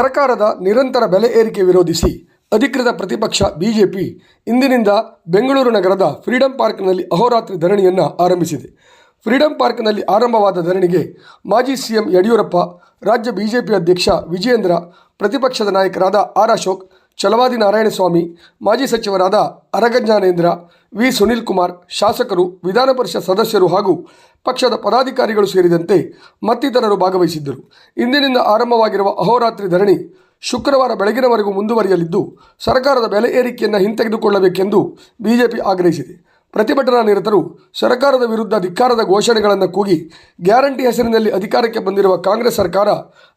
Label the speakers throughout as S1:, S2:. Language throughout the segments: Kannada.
S1: ಸರ್ಕಾರದ ನಿರಂತರ ಬೆಲೆ ಏರಿಕೆ ವಿರೋಧಿಸಿ ಅಧಿಕೃತ ಪ್ರತಿಪಕ್ಷ ಬಿಜೆಪಿ ಇಂದಿನಿಂದ ಬೆಂಗಳೂರು ನಗರದ ಫ್ರೀಡಂ ಪಾರ್ಕ್ನಲ್ಲಿ ಅಹೋರಾತ್ರಿ ಧರಣಿಯನ್ನು ಆರಂಭಿಸಿದೆ. ಫ್ರೀಡಂ ಪಾರ್ಕ್ನಲ್ಲಿ ಆರಂಭವಾದ ಧರಣಿಗೆ ಮಾಜಿ ಸಿಎಂ ಯಡಿಯೂರಪ್ಪ, ರಾಜ್ಯ ಬಿಜೆಪಿ ಅಧ್ಯಕ್ಷ ವಿಜಯೇಂದ್ರ, ಪ್ರತಿಪಕ್ಷದ ನಾಯಕರಾದ ಆರ್ ಅಶೋಕ್ ಛಲವಾದಿ ನಾರಾಯಣಸ್ವಾಮಿ, ಮಾಜಿ ಸಚಿವರಾದ ಅರಗಜ್ಞಾನೇಂದ್ರ ವಿ. ಸುನೀಲ್ ಕುಮಾರ್ ಶಾಸಕರು, ವಿಧಾನ ಪರಿಷತ್ ಸದಸ್ಯರು ಹಾಗೂ ಪಕ್ಷದ ಪದಾಧಿಕಾರಿಗಳು ಸೇರಿದಂತೆ ಮತ್ತಿತರರು ಭಾಗವಹಿಸಿದ್ದರು. ಇಂದಿನಿಂದ ಆರಂಭವಾಗಿರುವ ಅಹೋರಾತ್ರಿ ಧರಣಿ ಶುಕ್ರವಾರ ಬೆಳಗಿನವರೆಗೂ ಮುಂದುವರಿಯಲಿದ್ದು, ಸರ್ಕಾರದ ಬೆಲೆ ಏರಿಕೆಯನ್ನು ಹಿಂತೆಗೆದುಕೊಳ್ಳಬೇಕೆಂದು ಬಿಜೆಪಿ ಆಗ್ರಹಿಸಿದೆ. ಪ್ರತಿಭಟನಾ ನಿರತರು ಸರ್ಕಾರದ ವಿರುದ್ಧ ಧಿಕ್ಕಾರದ ಘೋಷಣೆಗಳನ್ನು ಕೂಗಿ ಗ್ಯಾರಂಟಿ ಹೆಸರಿನಲ್ಲಿ ಅಧಿಕಾರಕ್ಕೆ ಬಂದಿರುವ ಕಾಂಗ್ರೆಸ್ ಸರ್ಕಾರ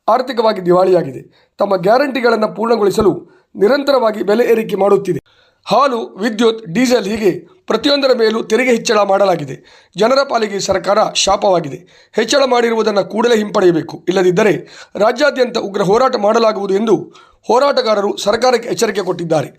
S1: ಆರ್ಥಿಕವಾಗಿ ದಿವಾಳಿಯಾಗಿದೆ. ತಮ್ಮ ಗ್ಯಾರಂಟಿಗಳನ್ನು ಪೂರ್ಣಗೊಳಿಸಲು ನಿರಂತರವಾಗಿ ಬೆಲೆ ಏರಿಕೆ ಮಾಡುತ್ತಿದೆ. ಹಾಲು, ವಿದ್ಯುತ್, ಡೀಸೆಲ್ ಹೀಗೆ ಪ್ರತಿಯೊಂದರ ಮೇಲೂ ತೆರಿಗೆ ಹೆಚ್ಚಳ ಮಾಡಲಾಗಿದೆ. ಜನರ ಪಾಲಿಗೆ ಸರ್ಕಾರ ಶಾಪವಾಗಿದೆ. ಹೆಚ್ಚಳ ಮಾಡಿರುವುದನ್ನು ಕೂಡಲೇ ಹಿಂಪಡೆಯಬೇಕು. ಇಲ್ಲದಿದ್ದರೆ ರಾಜ್ಯಾದ್ಯಂತ ಉಗ್ರ ಹೋರಾಟ ಮಾಡಲಾಗುವುದು ಎಂದು ಹೋರಾಟಗಾರರು ಸರ್ಕಾರಕ್ಕೆ ಎಚ್ಚರಿಕೆ ಕೊಟ್ಟಿದ್ದಾರೆ.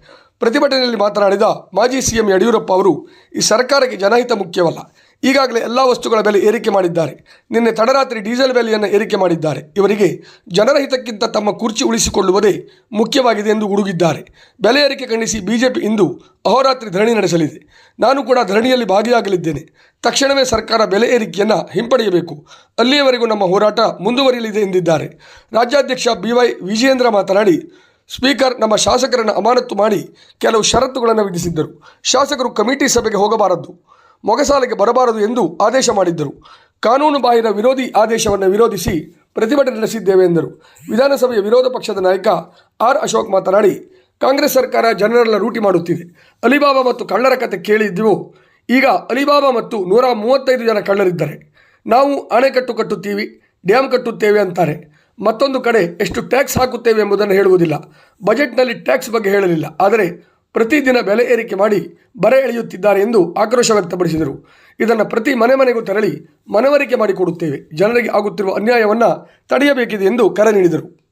S1: ಪ್ರತಿಭಟನೆಯಲ್ಲಿ ಮಾತನಾಡಿದ ಮಾಜಿ ಸಿಎಂ ಯಡಿಯೂರಪ್ಪ ಅವರು, ಈ ಸರ್ಕಾರಕ್ಕೆ ಜನಹಿತ ಮುಖ್ಯವಲ್ಲ. ಈಗಾಗಲೇ ಎಲ್ಲ ವಸ್ತುಗಳ ಬೆಲೆ ಏರಿಕೆ ಮಾಡಿದ್ದಾರೆ. ನಿನ್ನೆ ತಡರಾತ್ರಿ ಡೀಸೆಲ್ ಬೆಲೆಯನ್ನು ಏರಿಕೆ ಮಾಡಿದ್ದಾರೆ. ಇವರಿಗೆ ಜನರ ಹಿತಕ್ಕಿಂತ ತಮ್ಮ ಕುರ್ಚಿ ಉಳಿಸಿಕೊಳ್ಳುವುದೇ ಮುಖ್ಯವಾಗಿದೆ ಎಂದು ಗುಡುಗಿದ್ದಾರೆ. ಬೆಲೆ ಏರಿಕೆ ಖಂಡಿಸಿ ಬಿಜೆಪಿ ಇಂದು ಅಹೋರಾತ್ರಿ ಧರಣಿ ನಡೆಸಲಿದೆ. ನಾನು ಕೂಡ ಧರಣಿಯಲ್ಲಿ ಭಾಗಿಯಾಗಲಿದ್ದೇನೆ. ತಕ್ಷಣವೇ ಸರ್ಕಾರ ಬೆಲೆ ಏರಿಕೆಯನ್ನು ಹಿಂಪಡೆಯಬೇಕು. ಅಲ್ಲಿಯವರೆಗೂ ನಮ್ಮ ಹೋರಾಟ ಮುಂದುವರಿಯಲಿದೆ ಎಂದಿದ್ದಾರೆ. ರಾಜ್ಯಾಧ್ಯಕ್ಷ ಬಿ ವೈ ವಿಜಯೇಂದ್ರ ಮಾತನಾಡಿ, ಸ್ಪೀಕರ್ ನಮ್ಮ ಶಾಸಕರನ್ನು ಅಮಾನತು ಮಾಡಿ ಕೆಲವು ಷರತ್ತುಗಳನ್ನು ವಿಧಿಸಿದ್ದರು. ಶಾಸಕರು ಕಮಿಟಿ ಸಭೆಗೆ ಹೋಗಬಾರದು. ಮೊಗಸಾಲೆಗೆ ಬರಬಾರದು ಎಂದು ಆದೇಶ ಮಾಡಿದ್ದರು. ಕಾನೂನು ಬಾಹಿರ ವಿರೋಧಿ ಆದೇಶವನ್ನು ವಿರೋಧಿಸಿ ಪ್ರತಿಭಟನೆ ನಡೆಸಿದ್ದೇವೆ ಎಂದರು. ವಿಧಾನಸಭೆಯ ವಿರೋಧ ಪಕ್ಷದ ನಾಯಕ ಆರ್ ಅಶೋಕ್ ಮಾತನಾಡಿ, ಕಾಂಗ್ರೆಸ್ ಸರ್ಕಾರ ಜನರೆಲ್ಲ ರೂಟಿ ಮಾಡುತ್ತಿದೆ. ಅಲಿಬಾಬಾ ಮತ್ತು ಕಳ್ಳರ ಕತೆ ಕೇಳಿದ್ದೆವು? ಈಗ ಅಲಿಬಾಬಾ ಮತ್ತು ನೂರ ಮೂವತ್ತೈದು ಜನ ಕಳ್ಳರಿದ್ದಾರೆ. ನಾವು ಅಣೆಕಟ್ಟು ಕಟ್ಟುತ್ತೀವಿ ಡ್ಯಾಮ್ ಕಟ್ಟುತ್ತೇವೆ ಅಂತಾರೆ. ಮತ್ತೊಂದು ಕಡೆ ಎಷ್ಟು ಟ್ಯಾಕ್ಸ್ ಹಾಕುತ್ತೇವೆ ಎಂಬುದನ್ನು ಹೇಳುವುದಿಲ್ಲ. ಬಜೆಟ್ನಲ್ಲಿ ಟ್ಯಾಕ್ಸ್ ಬಗ್ಗೆ ಹೇಳಲಿಲ್ಲ. ಆದರೆ ಪ್ರತಿದಿನ ಬೆಲೆ ಏರಿಕೆ ಮಾಡಿ ಬರೆ ಎಳೆಯುತ್ತಿದ್ದಾರೆ ಎಂದು ಆಕ್ರೋಶ ವ್ಯಕ್ತಪಡಿಸಿದರು. ಇದನ್ನು ಪ್ರತಿ ಮನೆ ಮನೆಗೂ ತೆರಳಿ ಮನವರಿಕೆ ಮಾಡಿಕೊಡುತ್ತೇವೆ. ಜನರಿಗೆ ಆಗುತ್ತಿರುವ ಅನ್ಯಾಯವನ್ನು ತಡೆಯಬೇಕಿದೆ ಎಂದು ಕರೆ ನೀಡಿದರು.